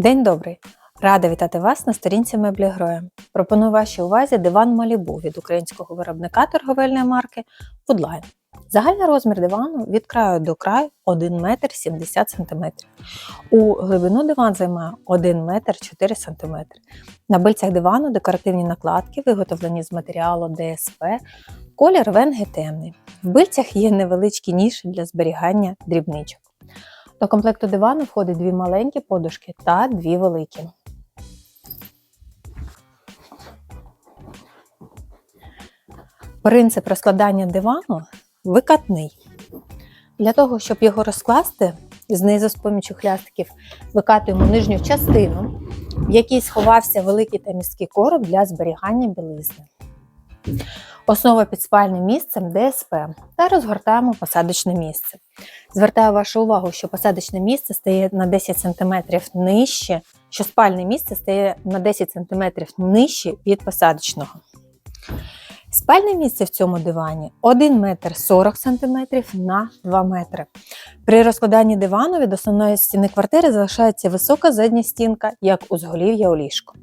День добрий! Рада вітати вас на сторінці меблі Гроя. Пропоную вашій увазі диван Малібу від українського виробника торговельної марки Woodline. Загальний розмір дивану від краю до краю 1 метр 70 см. У глибину диван займає 1 метр 4 см. На бильцях дивану декоративні накладки, виготовлені з матеріалу ДСП, колір венги темний. В бильцях є невеличкі ніші для зберігання дрібничок. До комплекту дивану входить дві маленькі подушки та дві великі. Принцип розкладання дивану викатний. Для того, щоб його розкласти, знизу з помічю хлястиків викатуємо нижню частину, в якій сховався великий та міський короб для зберігання білизни. Основа під спальним місцем ДСП та розгортаємо посадочне місце. Звертаю вашу увагу, що посадочне місце стає на 10 см нижче, що спальне місце стає на 10 см нижче від посадочного. Спальне місце в цьому дивані 1 метр 40 см на 2 метри. При розкладанні дивану від основної стіни квартири залишається висока задня стінка, як узголів'я у ліжку.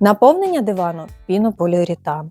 Наповнення дивану пінополіуретан.